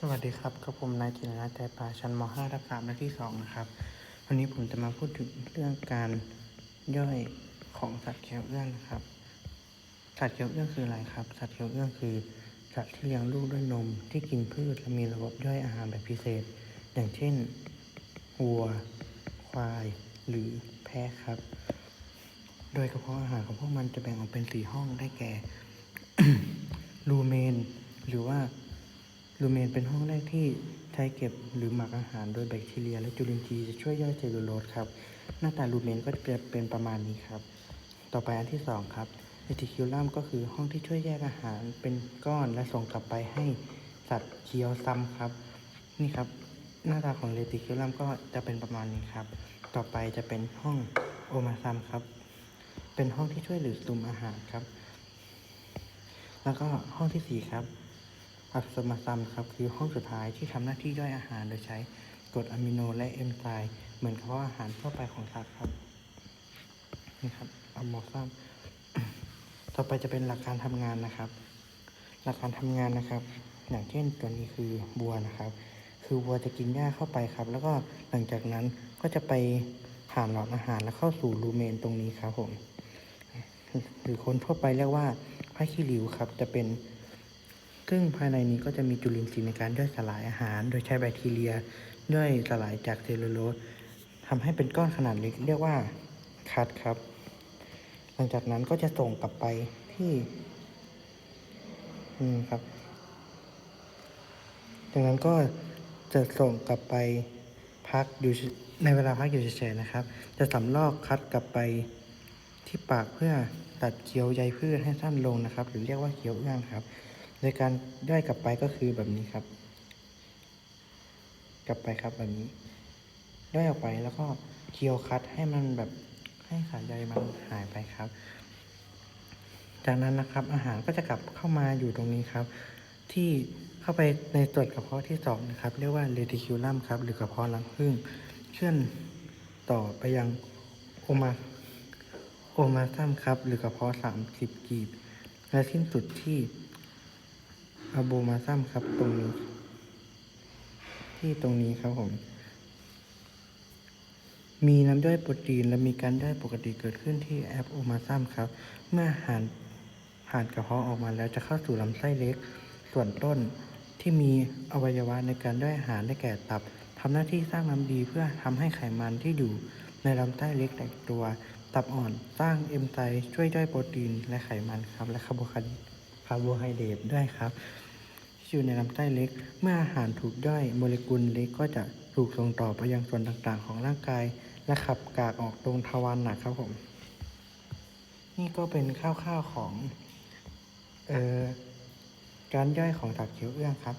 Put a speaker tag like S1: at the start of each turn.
S1: สวัสดีครับกับผมนายจินนาแต่ป่าชั้นม .5 ทับ3หน้าที่ 2 นะครับ วันนี้ผมจะมาพูดถึงเรื่องการย่อยของสัตว์เคี้ยวเอื้องนะครับ สัตว์เคี้ยวเอื้องคืออะไรครับ สัตว์เคี้ยวเอื้องคือสัตว์ที่เลี้ยงลูกด้วยนมที่กินพืชและมีระบบย่อยอาหารแบบพิเศษ อย่างเช่นวัว ควาย หรือแพะครับ โดยกระเพาะอาหารของพวกมันจะแบ่งออกเป็นสี่ห้องได้แก่รูเมน หรือว่า รูเมนเป็นห้องแรกที่ใช้เก็บหรือหมักอาหารโดยแบคทีเรีย และจุลินทรีย์จะช่วยย่อยเซลลูโลสครับ หน้าตารูเมนก็จะเป็นประมาณนี้ครับ ต่อไปอันที่สองครับเรติคิวลัมก็คือห้องที่ช่วยแยกอาหารเป็นก้อนและส่งกลับไปให้สัตว์เคี้ยวซ้ำครับ นี่ครับ หน้าตาของเรติคิวลัมก็จะเป็นประมาณนี้ครับ ต่อไปจะเป็นห้องโอมาซัมครับ เป็นห้องที่ช่วยหรือซุมอาหารครับ แล้วก็ห้องที่สี่ครับ อับสมาซัมครับคือห้องสุดท้ายที่ทำหน้าที่ย่อยอาหารโดยใช้กรดอะมิโนและเอนไซม์เหมือนกับว่าอาหารทั่วไปของสัตว์ครับนี่ครับอัลโมซัมต่อไปจะเป็นหลักการทำงานนะครับ หลักการทำงานนะครับ อย่างเช่นตัวนี้คือบัวนะครับ คือวัวจะกินหญ้าเข้าไปครับ แล้วก็หลังจากนั้นก็จะไปผ่านหลอดอาหารแล้วเข้าสู่รูเมนตรงนี้ครับผมหรือคนทั่วไปเรียกว่าผ้าขี้ริ้วครับ จะเป็น ซึ่งภายในนี้ก็จะมีจุลินทรีย์ในการย่อยสลายอาหาร โดยใช้แบคทีเรียย่อยสลายจากเซลลูโลสทำให้เป็นก้อนขนาดเล็กเรียกว่าคัดครับ หลังจากนั้นก็จะส่งกลับไปที่อืมครับจากนั้นก็จะส่งกลับไปพักอยู่ในเวลาพักอยู่เฉยๆนะครับ จะสำลอกคัดกลับไปที่ปากเพื่อตัดเคี้ยวใยพืชให้สั้นลงนะครับ หรือเรียกว่าเคี้ยวเอื้องครับ โดยการย่อยกลับไปก็คือแบบนี้ครับ กลับไปครับแบบนี้ย่อยออกไปแล้วก็เคียวคัดให้มันแบบให้สารใยมันหายไปครับ จากนั้นนะครับอาหารก็จะกลับเข้ามาอยู่ตรงนี้ครับ ที่เข้าไปในส่วนกระเพาะที่สองนะครับ เรียกว่าเรติคิวลัมครับ หรือกระเพาะรังผึ้งเคลื่อนต่อไปยังโอมาโอมาซัมครับ หรือกระเพาะสามสิบกีบ และสิ้นสุดที่ อะโบมาซัมครับตรงนี้ ที่ตรงนี้ครับผม มีน้ำย่อยโปรตีนและมีการย่อยปกติเกิดขึ้นที่แอปโอมาซัมครับ เมื่ออาหารผ่านกระเพาะออกมาแล้วจะเข้าสู่ลำไส้เล็ก ส่วนต้นที่มีอวัยวะในการย่อยอาหารได้แก่ตับทำหน้าที่สร้างน้ำดีเพื่อทำให้ไขมันที่อยู่ในลำไส้เล็กแตกตัว ตับอ่อนสร้างเอนไซม์ช่วยย่อยโปรตีนและไขมันครับและคาร์โบไฮเดรต คาร์โบไฮเดรตด้วยครับอยู่ในลำไส้เล็ก เมื่ออาหารถูกย่อยโมเลกุลเล็กก็จะถูกส่งต่อไปยังส่วนต่างๆ ของร่างกาย และขับกากออกตรงทวารหนักครับผม นี่ก็เป็นข้าวๆของ เอ่อการย่อยของสัตว์เขียวเอื้องครับ